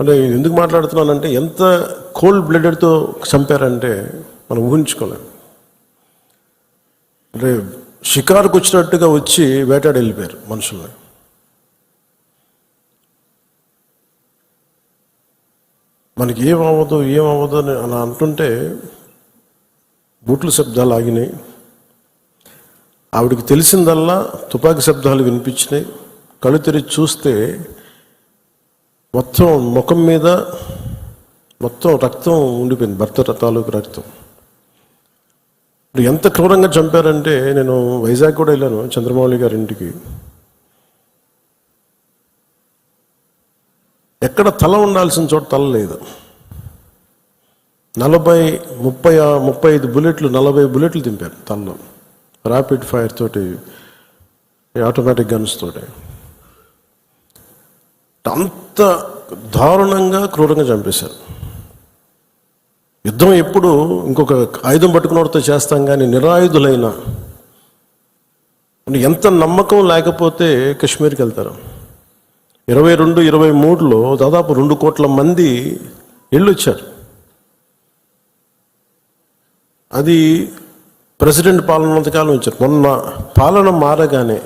అంటే ఎందుకు మాట్లాడుతున్నానంటే ఎంత కోల్డ్ బ్లడెడ్తో చంపారంటే మనం ఊహించుకోలేం. అంటే షికారుకు వచ్చినట్టుగా వచ్చి వేటాడి వెళ్ళిపోయారు మనుషుల్ని. మనకి ఏం అవ్వదు ఏం అవ్వదు అని అలా అంటుంటే బూట్ల శబ్దాలు ఆగినాయి. ఆవిడకి తెలిసిందల్లా తుపాకీ శబ్దాలు వినిపించినాయి. కళ్ళు తెరిచి చూస్తే మొత్తం ముఖం మీద మొత్తం రక్తం ఉండిపోయింది భర్త తాలూకు రక్తం. ఇప్పుడు ఎంత క్రూరంగా చంపారంటే నేను వైజాగ్ కూడా వెళ్ళాను చంద్రమౌళి గారి ఇంటికి. ఎక్కడ తల ఉండాల్సిన చోట తల లేదు. నలభై ముప్పై ఆ- ముప్పై ఐదు బుల్లెట్లు నలభై బుల్లెట్లు దింపారు తలలో. ర్యాపిడ్ ఫైర్ తోటి ఆటోమేటిక్ గన్స్ తోటి. అంత దారుణంగా క్రూరంగా చంపేశారు. యుద్ధం ఎప్పుడు ఇంకొక ఆయుధం పట్టుకున్నవాడితో చేస్తాం కానీ నిరాయుధులైన ఎంత నమ్మకం లేకపోతే కాశ్మీర్కి వెళ్తారు. ఇరవై రెండు ఇరవై మూడులో దాదాపు రెండు కోట్ల మంది వెళ్ళొచ్చారు అది ప్రెసిడెంట్ పాలన అంతకాలం ఇచ్చారు మొన్న పాలన మారగానే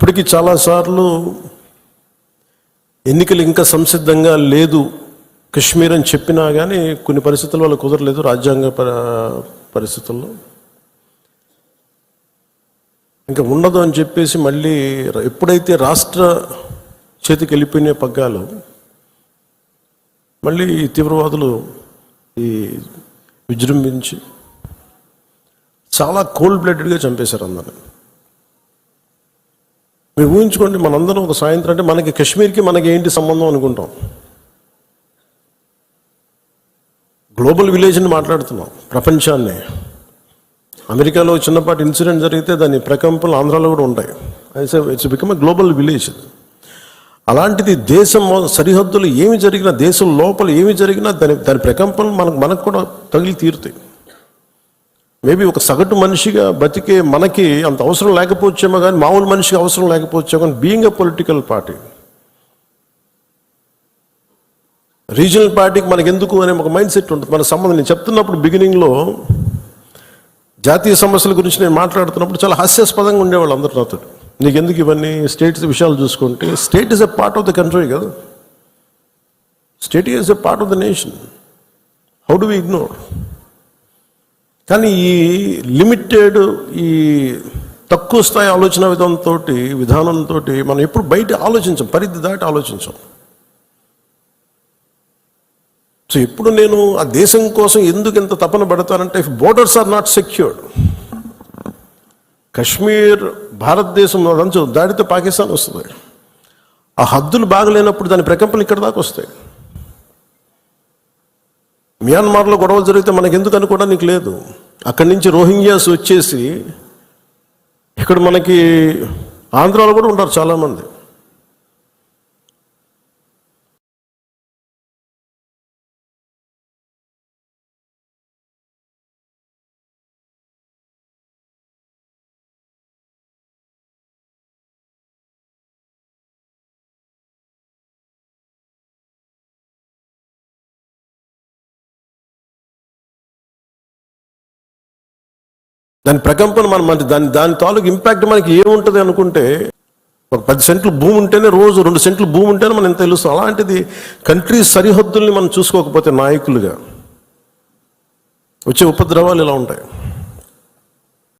అప్పటికి చాలాసార్లు ఎన్నికలు ఇంకా సంసిద్ధంగా లేదు కశ్మీర్ అని చెప్పినా కానీ కొన్ని పరిస్థితుల వల్ల కుదరలేదు రాజ్యాంగ పరిస్థితుల్లో. ఇంకా ఉండదు అని చెప్పేసి మళ్ళీ ఎప్పుడైతే రాష్ట్ర చేతికి వెళ్ళిపోయిన పగ్గాలు మళ్ళీ ఈ తీవ్రవాదులు ఈ విజృంభించి చాలా కోల్డ్ బ్లడెడ్గా చంపేశారు అందరిని. మీరు ఊహించుకోండి మనందరం ఒక సాయంత్రం అంటే మనకి కాశ్మీర్కి మనకి ఏంటి సంబంధం అనుకుంటాం? గ్లోబల్ విలేజ్ని మాట్లాడుతున్నాం ప్రపంచాన్ని. అమెరికాలో చిన్నపాటి ఇన్సిడెంట్ జరిగితే దాని ప్రకంపనలు ఆంధ్రాలో కూడా ఉంటాయి. ఇట్స్ బికమ్ గ్లోబల్ విలేజ్ అలాంటిది దేశం సరిహద్దులు ఏమి జరిగినా దేశం లోపల ఏమి జరిగినా దాని దాని ప్రకంపనలు మనకు మనకు కూడా తగిలి తీరుతాయి. మేబీ ఒక సగటు మనిషిగా బతికే మనకి అంత అవసరం లేకపోవచ్చేమో కానీ మామూలు మనిషికి అవసరం లేకపోవచ్చేమో కానీ being a political party regional పార్టీకి మనకి ఎందుకు అనే ఒక మైండ్ సెట్ ఉంటుంది. మన సంబంధం నేను చెప్తున్నప్పుడు బిగినింగ్లో జాతీయ సమస్యల గురించి నేను మాట్లాడుతున్నప్పుడు చాలా హాస్యాస్పదంగా ఉండేవాళ్ళు అందరు నాతో. నీకు ఎందుకు ఇవన్నీ స్టేట్స్ విషయాలు చూసుకుంటే state is a part of the country కదా. State is a part of the nation how do we ignore కానీ ఈ లిమిటెడ్ ఈ తక్కువ స్థాయి ఆలోచన విధానంతో విధానంతో మనం ఎప్పుడు బయట ఆలోచించం పరిధి దాటి ఆలోచించం. సో ఇప్పుడు నేను ఆ దేశం కోసం ఎందుకు ఇంత తపన పడతానంటే if borders are not secured Kashmir భారతదేశం అంచు దాడితే పాకిస్తాన్ వస్తుంది. ఆ హద్దులు బాగలేనప్పుడు దాని ప్రకంపనలు ఇక్కడ దాకా వస్తాయి. మియాన్మార్లో గొడవలు జరిగితే మనకి ఎందుకు అనుకోవడానికి లేదు. అక్కడి నుంచి రోహింగ్యాస్ వచ్చేసి ఇక్కడ మనకి ఆంధ్రాలో కూడా ఉంటారు చాలామంది. దాని ప్రకంపన మనం మన దాని దాని తాలూకు ఇంపాక్ట్ మనకి ఏముంటుంది అనుకుంటే ఒక పది సెంట్లు భూమి ఉంటేనే రోజు రెండు సెంట్లు భూమి ఉంటేనే మనం ఎంత తెలుస్తాం అలాంటిది కంట్రీ సరిహద్దుల్ని మనం చూసుకోకపోతే నాయకులుగా వచ్చే ఉపద్రవాలు ఇలా ఉంటాయి.